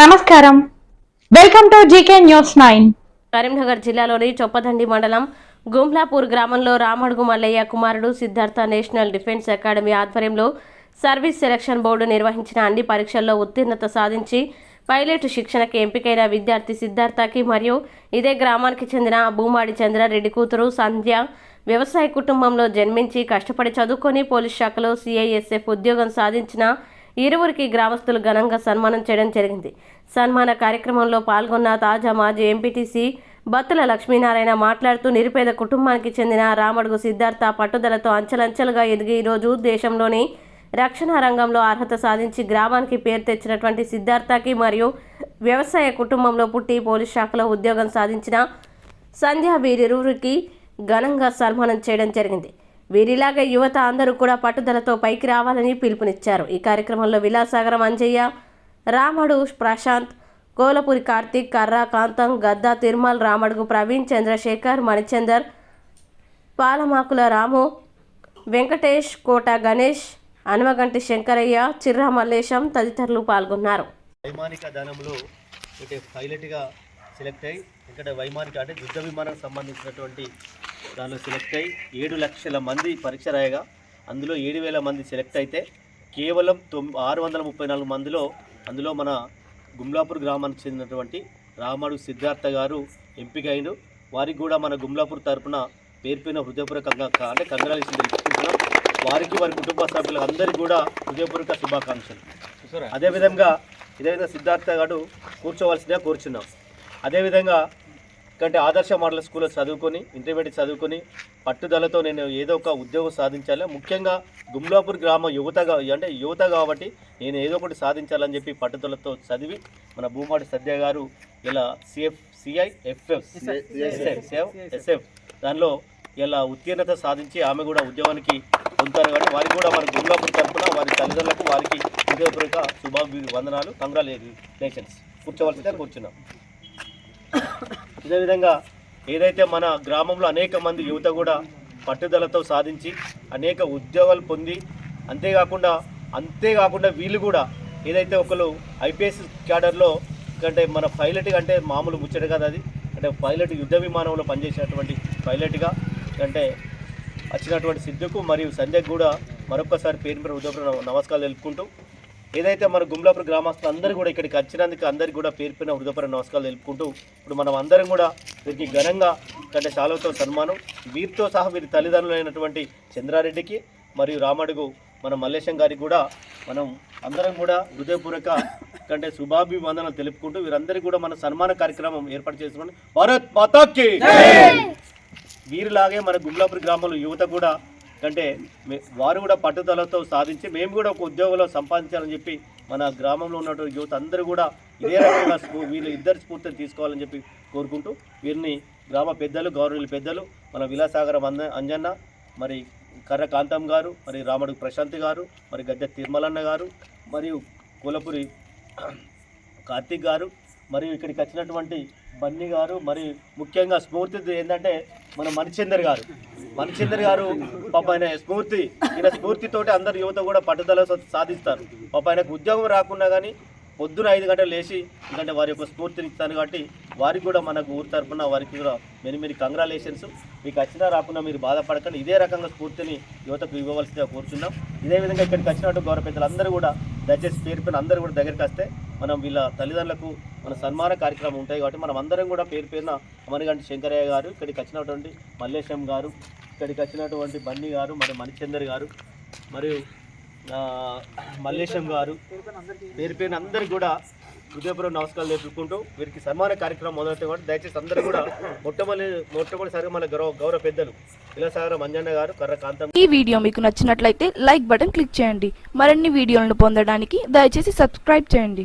నమస్కారం. Welcome to GK news nine. Karimnagar జిల్లాలోని చొప్పదండి మండలం గుంబ్లాపూర్ గ్రామంలో రామడుగు మల్లయ్య కుమారుడు సిద్ధార్థ నేషనల్ డిఫెన్స్ అకాడమీ ఆధ్వర్యంలో సర్వీస్ సెలక్షన్ బోర్డు నిర్వహించిన అన్ని పరీక్షల్లో ఉత్తీర్ణత సాధించి పైలట్ శిక్షణకి ఎంపికైన విద్యార్థి సిద్ధార్థకి మరియు ఇదే గ్రామానికి చెందిన భూమాడి చంద్రారెడ్డి కూతురు సంధ్య వ్యవసాయ కుటుంబంలో జన్మించి కష్టపడి చదువుకొని పోలీస్ శాఖలో సిఐఎస్ఎఫ్ ఉద్యోగం సాధించిన ఇరువురికి గ్రామస్తులు ఘనంగా సన్మానం చేయడం జరిగింది. సన్మాన కార్యక్రమంలో పాల్గొన్న తాజా మాజీ ఎంపీటీసీ బత్తుల లక్ష్మీనారాయణ మాట్లాడుతూ నిరుపేద కుటుంబానికి చెందిన రామడుగు సిద్ధార్థ పట్టుదలతో అంచెలంచెలుగా ఎదిగి ఈరోజు దేశంలోని రక్షణ రంగంలో అర్హత సాధించి గ్రామానికి పేరు తెచ్చినటువంటి సిద్ధార్థకి మరియు వ్యవసాయ కుటుంబంలో పుట్టి పోలీస్ శాఖలో ఉద్యోగం సాధించిన సంధ్యా వీరిరువురికి ఘనంగా సన్మానం చేయడం జరిగింది. వీరిలాగే యువత అందరూ కూడా పట్టుదలతో పైకి రావాలని పిలుపునిచ్చారు. ఈ కార్యక్రమంలో విలాసాగరం అంజయ్య రామడు ప్రశాంత్ కోలపూరి కార్తీక్ కర్రా కాంతం గద్దా తిరుమల్ రామడుగు ప్రవీణ్ చంద్రశేఖర్ మణిచందర్ పాలమాకుల రాము వెంకటేష్ కోట గణేష్ హనుమగంటి శంకరయ్య చిర్రా మల్లేశం తదితరులు పాల్గొన్నారు. వైమానిక దానంలో పైలట్గా సెలెక్ట్ అయ్యి ఇక్కడ వైమానిక అంటే యుద్ధ విమానానికి సంబంధించినటువంటి దానిలో సెలెక్ట్ అయ్యి ఏడు లక్షల మంది పరీక్ష రాయగా అందులో ఏడు వేల మంది సెలెక్ట్ అయితే కేవలం తొమ్ ఆరు వందల ముప్పై నాలుగు మందిలో అందులో మన గుమ్లాపూర్ గ్రామానికి చెందినటువంటి రామడు సిద్ధార్థ గారు ఎంపిక అయిండు వారికి కూడా మన గుమ్లాపూర్ తరపున పేర్కొన్న హృదయపూర్వకంగా అంటే కంగ్రాచులేషన్ తెలుసుకుంటున్నాం వారికి వారి కుటుంబ సభ్యులకు అందరికీ కూడా హృదయపూర్వక శుభాకాంక్షలు. అదేవిధంగా ఇదే విధంగా సిద్ధార్థ గారు కూర్చోవలసిందిగా కూర్చున్నాం. అదేవిధంగా కంటే ఆదర్శ మోడల్ స్కూల్లో చదువుకొని ఇంటర్మీడియట్ చదువుకొని పట్టుదలతో నేను ఏదో ఒక ఉద్యోగం సాధించాలి. ముఖ్యంగా గుమ్లాపూర్ గ్రామ యువతగా అంటే యువత కాబట్టి నేను ఏదో ఒకటి సాధించాలని చెప్పి పట్టుదలతో చదివి మన భూమాడి సద్య గారు ఇలా సిఎఫ్ సిఐ ఎఫ్ఎఫ్ ఎస్ఎఫ్ దానిలో ఇలా ఉత్తీర్ణత సాధించి ఆమె కూడా ఉద్యోగానికి పొందుతారు కాబట్టి వారికి కూడా మన గుమ్లాపూర్ తరఫున వారి తల్లిదండ్రులకు వారికి హృదయపూర్వక శుభాభి వందనాలు కంగ్రాచులేషన్స్ కూర్చోవలసిందే కూర్చున్నాం. అదేవిధంగా ఏదైతే మన గ్రామంలో అనేక మంది యువత కూడా పట్టుదలతో సాధించి అనేక ఉద్యోగాలు పొంది అంతేకాకుండా అంతేకాకుండా వీళ్ళు కూడా ఏదైతే ఒకరు ఐపీఎస్ క్యాడర్లో అంటే మన పైలట్ అంటే మామూలు ముచ్చట కదా అది. అంటే పైలట్ యుద్ధ విమానంలో పనిచేసినటువంటి పైలట్గా అంటే వచ్చినటువంటి సిద్ధుకు మరియు సంధ్యకు కూడా మరొకసారి పేరు మీద ఉదయపూర్ నమస్కారాలు తెలుపుకుంటూ ఏదైతే మన గుమ్లాపూర్ గ్రామస్తులు అందరూ కూడా ఇక్కడికి వచ్చినందుకు అందరికీ కూడా పేరు పైన హృదయపూర్వ నమస్కారాలు తెలుపుకుంటూ ఇప్పుడు మనం అందరం కూడా వీరికి ఘనంగా కంటే శాలతో సన్మానం. వీరితో సహా వీరి తల్లిదండ్రులైనటువంటి చంద్రారెడ్డికి మరియు రామడుగు మన మల్లేశం గారికి కూడా మనం అందరం కూడా హృదయపూర్వక కంటే శుభాభివందనలు తెలుపుకుంటూ వీరందరికీ కూడా మన సన్మాన కార్యక్రమం ఏర్పాటు చేసుకుని భారత్ మాతాకి! వీరిలాగే మన గుమ్లాపూర్ గ్రామంలో యువత కూడా అంటే మే- వారు కూడా పట్టుదలతో సాధించి మేము కూడా ఒక ఉద్యోగంలో సంపాదించాలని చెప్పి మన గ్రామంలో ఉన్నటువంటి యువత అందరూ కూడా ఇదే రకంగా వీళ్ళు ఇద్దరు స్ఫూర్తిని తీసుకోవాలని చెప్పి కోరుకుంటూ వీరిని గ్రామ పెద్దలు గౌరవ పెద్దలు మన విలాసాగరం అంజన్న మరి కర్ర కాంతం గారు మరి రాముడు ప్రశాంత్ గారు మరి గద్దె తిరుమలన్న గారు మరియు కూలపురి కార్తీక్ గారు మరియు ఇక్కడికి వచ్చినటువంటి బన్నీ గారు మరి ముఖ్యంగా స్ఫూర్తి ఏంటంటే మన మణిచందర్ గారు. మణిచందర్ గారు పాప ఆయన స్ఫూర్తి ఈయన స్ఫూర్తితోటి అందరు యువత కూడా పట్టుదల సాధిస్తారు. పాప ఆయనకు ఉద్యోగం రాకున్నా కానీ పొద్దున ఐదు గంటలు లేచి ఎందుకంటే వారి యొక్క స్ఫూర్తిని ఇస్తాను కాబట్టి వారికి కూడా మనకు ఊరి తరపున వారికి కూడా మెని మెని కంగ్రాలేషన్స్ మీకు వచ్చినా రాకుండా మీరు బాధపడకండి. ఇదే రకంగా స్ఫూర్తిని యువతకు ఇవ్వవలసిందిగా కోరుతున్నాం ఇదే విధంగా ఇక్కడికి వచ్చినట్టు గౌరవ పెద్దలందరూ కూడా దయచేసి పేరు అందరూ కూడా దగ్గరికి వస్తే మనం వీళ్ళ తల్లిదండ్రులకు మన సన్మాన కార్యక్రమం ఉంటాయి కాబట్టి మనం అందరం కూడా పేరు పేరున అమరగంటి శంకరయ్య గారు ఇక్కడికి వచ్చినటువంటి మల్లేశం గారు ఇక్కడికి వచ్చినటువంటి బన్నీ గారు మరి మణిచందర్ గారు మరియు మల్లేశం గారు. పేరు పేరున అందరికీ కూడా హృదయపూర్వక నమస్కారాలు తెలుపుకుంటూ వీరికి సన్మాన కార్యక్రమం మొదలవుతాయి కాబట్టి దయచేసి అందరూ కూడా మొట్టమొదటి మొట్టమొదటిసారిగా మన గౌరవ గౌరవ పెద్దలు ఇలాసాగర మంజన్న గారు కర్ర కాంతం. ఈ వీడియో మీకు నచ్చినట్లయితే లైక్ బటన్ క్లిక్ చేయండి. మరిన్ని వీడియోలను పొందడానికి దయచేసి సబ్స్క్రైబ్ చేయండి.